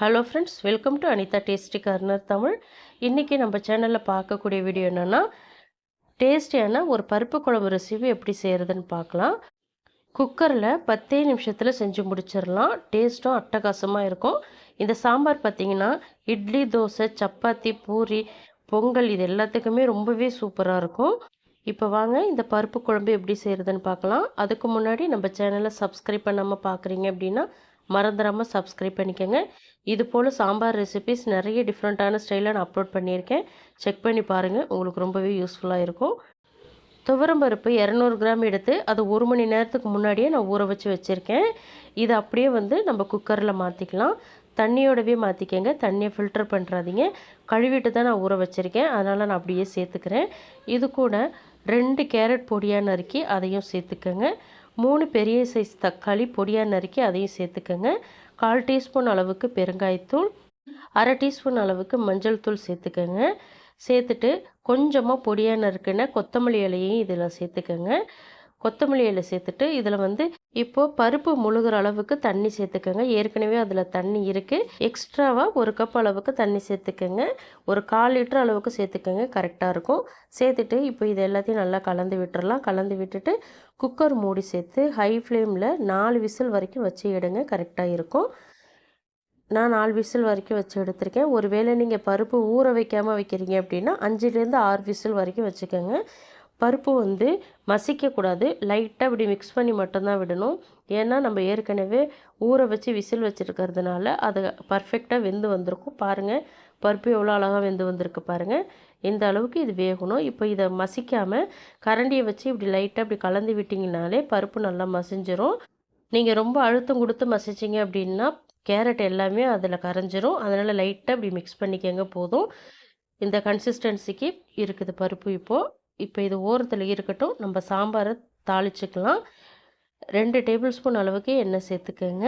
Hello friends welcome to Anitha tasty corner Tamil இன்றைக்கி நம்ம சேனலில் பார்க்கக்கூடிய வீடியோ என்னென்னா டேஸ்டியான ஒரு பருப்பு குழம்பு ரெசிபி எப்படி செய்கிறதுன்னு பார்க்கலாம். குக்கரில் பத்தே நிமிஷத்தில் செஞ்சு முடிச்சிடலாம். டேஸ்ட்டும் அட்டகாசமாக இருக்கும். இந்த சாம்பார் பார்த்திங்கன்னா இட்லி தோசை சப்பாத்தி பூரி பொங்கல் இது எல்லாத்துக்குமே ரொம்பவே சூப்பராக இருக்கும். இப்போ வாங்க இந்த பருப்பு குழம்பு எப்படி செய்கிறதுன்னு பார்க்கலாம். அதுக்கு முன்னாடி நம்ம சேனலை சப்ஸ்கிரைப் பண்ணாமல் பார்க்குறீங்க அப்படின்னா மறந்துடாமல் சப்ஸ்கிரைப் பண்ணிக்கோங்க. இது போல் சாம்பார் ரெசிபிஸ் நிறைய டிஃப்ரெண்ட்டான ஸ்டைலில் நான் அப்லோட் பண்ணியிருக்கேன். செக் பண்ணி பாருங்கள் உங்களுக்கு ரொம்பவே யூஸ்ஃபுல்லாக இருக்கும். துவரம் பருப்பு இரநூறு கிராம் எடுத்து அது ஒரு மணி நேரத்துக்கு முன்னாடியே நான் ஊற வச்சு வச்சுருக்கேன். இதை அப்படியே வந்து நம்ம குக்கரில் மாற்றிக்கலாம் தண்ணியோடவே மாற்றிக்கங்க தண்ணியை ஃபில்டர் பண்ணுறாதீங்க கழுவிட்டு தான் நான் ஊற வச்சுருக்கேன். அதனால் நான் அப்படியே சேர்த்துக்கிறேன். இது கூட ரெண்டு கேரட் பொடியாக நறுக்கி அதையும் சேர்த்துக்கங்க. மூணு பெரிய சைஸ் தக்காளி பொடியாக நறுக்கி அதையும் சேர்த்துக்கோங்க. கால் டீஸ்பூன் அளவுக்கு பெருங்காயத்தூள் அரை டீஸ்பூன் அளவுக்கு மஞ்சள் தூள் சேர்த்துக்கோங்க. சேர்த்துட்டு கொஞ்சமாக பொடியாக நறுக்குன கொத்தமல்லி இலையையும் இதில் சேர்த்துக்கோங்க. கொத்தமல்லி இலை சேர்த்துட்டு இதில் வந்து இப்போது பருப்பு முழுகிற அளவுக்கு தண்ணி சேர்த்துக்கோங்க. ஏற்கனவே அதில் தண்ணி இருக்குது எக்ஸ்ட்ராவாக ஒரு கப் அளவுக்கு தண்ணி சேர்த்துக்கோங்க. ஒரு கால் லிட்டர் அளவுக்கு சேர்த்துக்கோங்க. கரெக்டாக இருக்கும். சேர்த்துட்டு இப்போ இது எல்லாத்தையும் நல்லா கலந்து விட்டுறலாம். கலந்து விட்டுட்டு குக்கர் மூடி சேர்த்து ஹை ஃப்ளேமில் நாலு விசில் வரைக்கும் வச்சு எடுங்க. கரெக்டாக இருக்கும். நான் நாலு விசில் வரைக்கும் வச்சு எடுத்திருக்கேன். ஒருவேளை நீங்கள் பருப்பு ஊற வைக்காமல் வைக்கிறீங்க அப்படின்னா அஞ்சுலேருந்து ஆறு விசில் வரைக்கும் வச்சுக்கோங்க. பருப்பு வந்து மசிக்கக்கூடாது. லைட்டாக இப்படி மிக்ஸ் பண்ணி மட்டும்தான் விடணும். ஏன்னா நம்ம ஏற்கனவே ஊற வச்சு விசில் வச்சுருக்கிறதுனால அது பர்ஃபெக்டாக வெந்து வந்திருக்கும். பாருங்கள் பருப்பு எவ்வளோ அழகாக வெந்து வந்திருக்கு பாருங்கள் இந்த அளவுக்கு இது வேகணும். இப்போ இதை மசிக்காமல் கரண்டியை வச்சு இப்படி லைட்டாக இப்படி கலந்து விட்டிங்கனாலே பருப்பு நல்லா மசிஞ்சிரும். நீங்கள் ரொம்ப அழுத்தம் கொடுத்து மசிச்சிங்க அப்படின்னா கேரட் எல்லாமே அதில் கரைஞ்சிரும். அதனால் லைட்டாக இப்படி மிக்ஸ் பண்ணிக்கங்க போதும். இந்த கன்சிஸ்டன்சிக்கு இருக்குது பருப்பு இப்போது இப்போ இது ஓரத்தில் இருக்கட்டும் நம்ம சாம்பாரை தாளிச்சுக்கலாம். ரெண்டு டேபிள் ஸ்பூன் அளவுக்கு எண்ணெய் சேர்த்துக்கோங்க.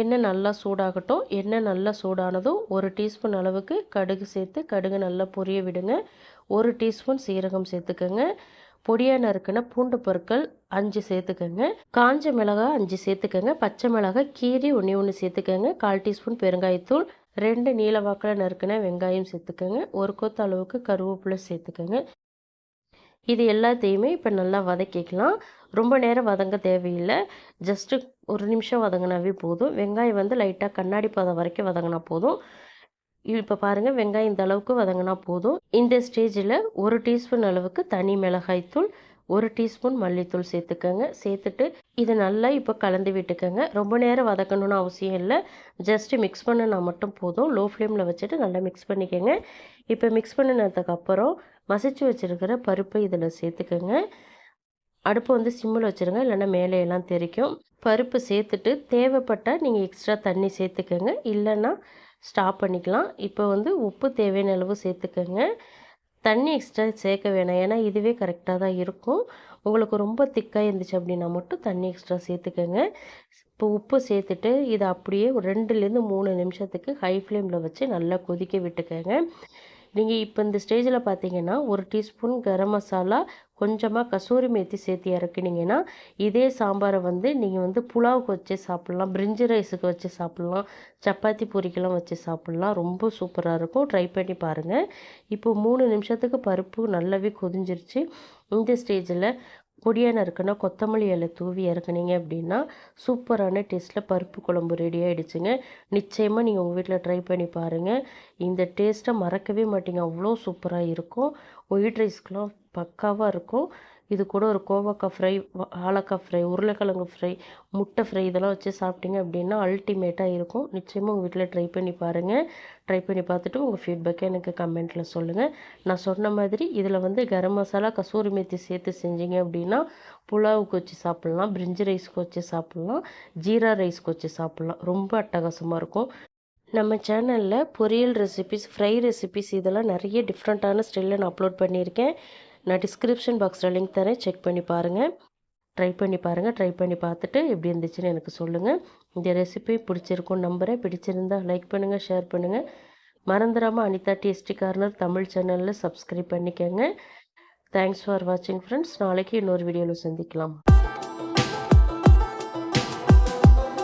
எண்ணெய் நல்லா சூடாகட்டும். எண்ணெய் நல்லா சூடானதும் ஒரு டீஸ்பூன் அளவுக்கு கடுகு சேர்த்து கடுகு நல்லா பொரிய விடுங்க. ஒரு டீஸ்பூன் சீரகம் சேர்த்துக்கோங்க. பொடியாக நறுக்கின பூண்டு பொருட்கள் அஞ்சு சேர்த்துக்கோங்க. காஞ்ச மிளகாய் அஞ்சு சேர்த்துக்கோங்க. பச்சை மிளகாய் கீரி ஒன்று ஒன்று சேர்த்துக்கோங்க. கால் டீஸ்பூன் பெருங்காயத்தூள் ரெண்டு நீளவாக்கில் நறுக்கின வெங்காயம் சேர்த்துக்கோங்க. ஒரு கொத்து அளவுக்கு கருவேப்பிலை சேர்த்துக்கோங்க. இது எல்லாத்தையுமே இப்போ நல்லா வதக்கிக்கலாம். ரொம்ப நேரம் வதங்க தேவையில்லை. ஜஸ்ட்டு ஒரு நிமிஷம் வதங்கினாவே போதும். வெங்காயம் வந்து லைட்டாக கண்ணாடி பதம் வரைக்கும் வதங்கினா போதும். இப்போ பாருங்கள் வெங்காயம் இந்த அளவுக்கு வதங்கினா போதும். இந்த ஸ்டேஜில் ஒரு டீஸ்பூன் அளவுக்கு தனி மிளகாய்த்தூள் ஒரு டீஸ்பூன் மல்லித்தூள் சேர்த்துக்கோங்க. சேர்த்துட்டு இதை நல்லா இப்போ கலந்து விட்டுக்கோங்க. ரொம்ப நேரம் வதக்கணும்னு அவசியம் இல்லை. ஜஸ்ட்டு மிக்ஸ் பண்ணினா மட்டும் போதும். லோ ஃப்ளேமில் வச்சுட்டு நல்லா மிக்ஸ் பண்ணிக்கோங்க. இப்போ மிக்ஸ் பண்ணினதுக்கப்புறம் மசிச்சு வச்சுருக்கிற பருப்பை இதில் சேர்த்துக்கோங்க. அடுப்பு வந்து சிம்மில் வச்சுருங்க. இல்லைன்னா மேலேயெல்லாம் தெரிக்கும். பருப்பு சேர்த்துட்டு தேவைப்பட்டால் நீங்கள் எக்ஸ்ட்ரா தண்ணி சேர்த்துக்கோங்க. இல்லைன்னா ஸ்டாப் பண்ணிக்கலாம். இப்போ வந்து உப்பு தேவையான அளவு சேர்த்துக்கோங்க. தண்ணி எக்ஸ்ட்ரா சேர்க்க வேணாம். ஏன்னா இதுவே கரெக்டாக தான் இருக்கும். உங்களுக்கு ரொம்ப திக்காக இருந்துச்சு அப்படின்னா மட்டும் தண்ணி எக்ஸ்ட்ரா சேர்த்துக்கோங்க. இப்போ உப்பு சேர்த்துட்டு இதை அப்படியே ஒரு ரெண்டுலேருந்து மூணு நிமிஷத்துக்கு ஹை ஃப்ளேமில் வச்சு நல்லா கொதிக்க விட்டுக்கோங்க. நீங்கள் இப்போ இந்த ஸ்டேஜில் பார்த்தீங்கன்னா ஒரு டீஸ்பூன் கரம் மசாலா கொஞ்சமாக கசூரி மேத்தி சேர்த்து இறக்குனீங்கன்னா இதே சாம்பாரை வந்து நீங்கள் வந்து புலாவுக்கு வச்சு சாப்பிட்லாம் பிரிஞ்சு ரைஸுக்கு வச்சு சாப்பிட்லாம் சப்பாத்தி பூரிக்கெல்லாம் வச்சு சாப்பிட்லாம். ரொம்ப சூப்பராக இருக்கும். ட்ரை பண்ணி பாருங்கள் இப்போ மூணு நிமிஷத்துக்கு பருப்பு நல்லாவே கொதிஞ்சிருச்சு. இந்த ஸ்டேஜில் பொடியான இருக்குன்னா கொத்தமல்லி இலை தூவி இறக்குனீங்க அப்படின்னா சூப்பரான டேஸ்ட்டில் பருப்பு குழம்பு ரெடி ஆகிடுச்சுங்க நிச்சயமாக நீங்கள் உங்கள் வீட்டில் ட்ரை பண்ணி பாருங்கள் இந்த டேஸ்ட்டை மறக்கவே மாட்டீங்க. அவ்வளோ சூப்பராக இருக்கும். ஒயிட் ரைஸ்க்கெலாம் பக்காவாக இருக்கும். இது கூட ஒரு கோவக்காய் ஃப்ரை வாழைக்காய் ஃப்ரை உருளைக்கிழங்கு ஃப்ரை முட்டை ஃப்ரை இதெல்லாம் வச்சு சாப்பிட்டீங்க அப்படின்னா அல்டிமேட்டாக இருக்கும். நிச்சயமாக உங்கள் வீட்டில் ட்ரை பண்ணி பாருங்கள் ட்ரை பண்ணி பார்த்துட்டு உங்கள் ஃபீட்பேக்கை எனக்கு கமெண்ட்டில் சொல்லுங்கள் நான் சொன்ன மாதிரி இதில் வந்து கரம் மசாலா கசூரி மேத்தி சேர்த்து செஞ்சீங்க அப்படின்னா புலாவுக்கு வச்சு சாப்பிட்லாம் பிரிஞ்சு ரைஸ்க்கு வச்சு சாப்பிட்லாம் ஜீரா ரைஸ்க்கு வச்சு சாப்பிட்லாம். ரொம்ப அட்டகாசமாக இருக்கும். நம்ம சேனலில் பொரியல் ரெசிபிஸ் ஃப்ரை ரெசிபிஸ் இதெல்லாம் நிறைய டிஃப்ரெண்ட்டான ஸ்டைலில் நான் அப்லோட் பண்ணியிருக்கேன். நான் டிஸ்கிரிப்ஷன் பாக்ஸில் லிங்க் தரேன். செக் பண்ணி பாருங்கள் ட்ரை பண்ணி பாருங்கள் ட்ரை பண்ணி பார்த்துட்டு எப்படி இருந்துச்சுன்னு எனக்கு சொல்லுங்கள் இந்த ரெசிபி பிடிச்சிருக்கும் நம்புகிறேன் பிடிச்சிருந்தா லைக் பண்ணுங்கள் ஷேர் பண்ணுங்கள் மறந்துடாமல் அனிதா டேஸ்டி கார்னர் தமிழ் சேனலில் சப்ஸ்கிரைப் பண்ணிக்கோங்க. தேங்க்ஸ் ஃபார் வாட்சிங் ஃப்ரெண்ட்ஸ் நாளைக்கு இன்னொரு வீடியோவில் சந்திக்கலாம்.